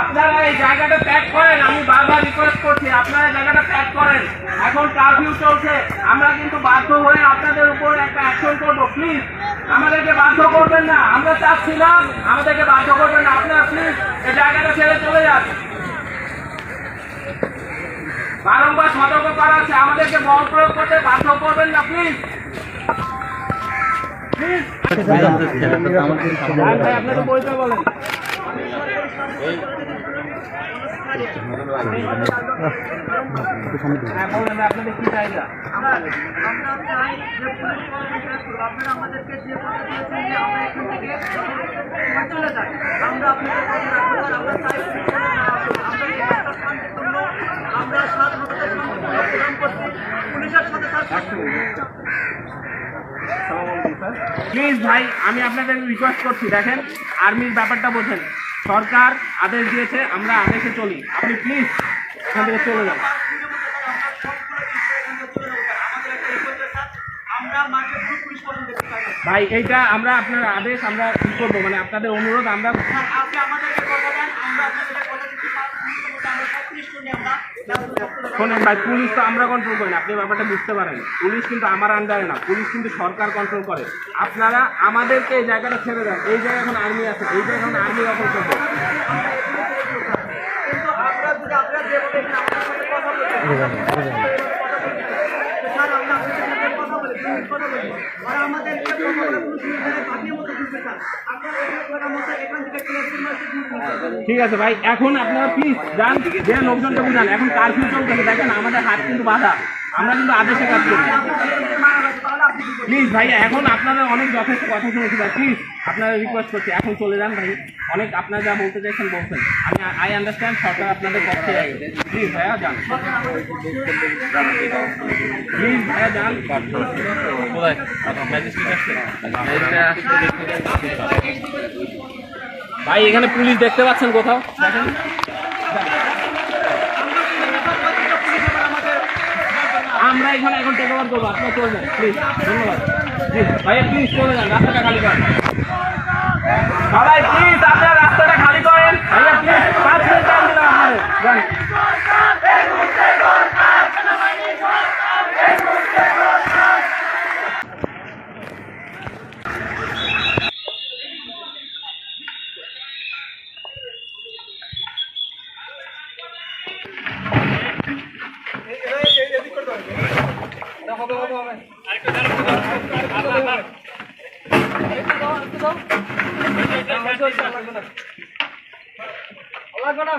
আপনারা এই জায়গাটা ত্যাগ করেন, আমি বারবার রিকোয়েস্ট করছি, আপনারা জায়গাটা ত্যাগ করেন। এখন কারফিউ চলছে, আমরা কিন্তু বাধ্য হয়ে আপনাদের উপর একটা অ্যাকশন করব প্লিজ আমাদেরকে বাধ্য করবেন না, আমরা চাচ্ছিলাম, আমাদেরকে বাধ্য করবেন না। আপনারা প্লিজ এই জায়গাটা ছেড়ে চলে যান। বারংবার সতর্ক করা হচ্ছে আমাদেরকে বল প্রয়োগ করতে বাধ্য করবেন না প্লিজ আপনাদের কি চাহিদা আমরা চাই যে পুলিশ চাই আমরা পুলিশের সাথে প্লিজ ভাই, আমি আপনাদের রিকোয়েস্ট করছি, দেখেন আর্মির ব্যাপারটা বোঝেন। সরকার আদেশ দিয়েছে, আমরা আদেশে চলি। আপনি প্লিজ এখান থেকে চলে যান। ভাই, এইটা আমরা আপনার আদেশ, আমরা কি করব? মানে আপনাদের অনুরোধ, আমরা শোনেন ভাই, পুলিশ তো আমরা কন্ট্রোল করি না। আপনি ব্যাপারটা বুঝতে পারেন। পুলিশ কিন্তু আমার আন্ডারে না। পুলিশ কিন্তু সরকার কন্ট্রোল করে। আপনারা আমাদেরকে এই জায়গাটা ছেড়ে দেন। এই জায়গায় এখন আর্মি আছে। এই জায়গায় এখন আর্মি দখল করবে কিন্তু আমরা যদি আপনারা যেভাবে এখানে আমাদের সাথে কথা বলছেন স্যার আমরা আপনাদের সাথে কথা বলি পুলিশ কথা বলি আর আমাদেরকে কথা বলে পুলিশ নিয়ে পাঠিয়ে মতো দিতে স্যার আপনারা এখানে করার মতো এখান থেকে ঠিক আছে ভাই, এখন আপনারা প্লিজ যান, যে লোকজন লোকজনটা বুঝান। এখন কারফিউ চলতেছে, দেখেন আমাদের হাত কিন্তু বাধা। আমরা কিন্তু আদেশে কাজ করি। প্লিজ ভাই, এখন আপনারা অনেক যথেষ্ট কথা শুনেছি ভাই প্লিজ আপনারা রিকোয়েস্ট করছি। এখন চলে যান ভাই। অনেক আপনারা যা বলতে চাইছেন বলছেন। আমি আই আন্ডারস্ট্যান্ড সরকার আপনাদের পক্ষে প্লিজ ভাইয়া যান। প্লিজ ভাইয়া যান। ভাই এখানে পুলিশ দেখতে পাচ্ছেন কোথাও? দেখেন আমরা এখানে এখন টেক ওভার করব আপনারা চলবেন প্লিজ ধন্যবাদ। জি ভাইয়া প্লিজ চলে যান রাস্তাটা খালি করেন। সবাই প্লিজ আপনারা রাস্তাটা খালি করেন ভাইয়া প্লিজ পাঁচ মিনিট টাইম দিলাম আপনাদের যান আল্লাহ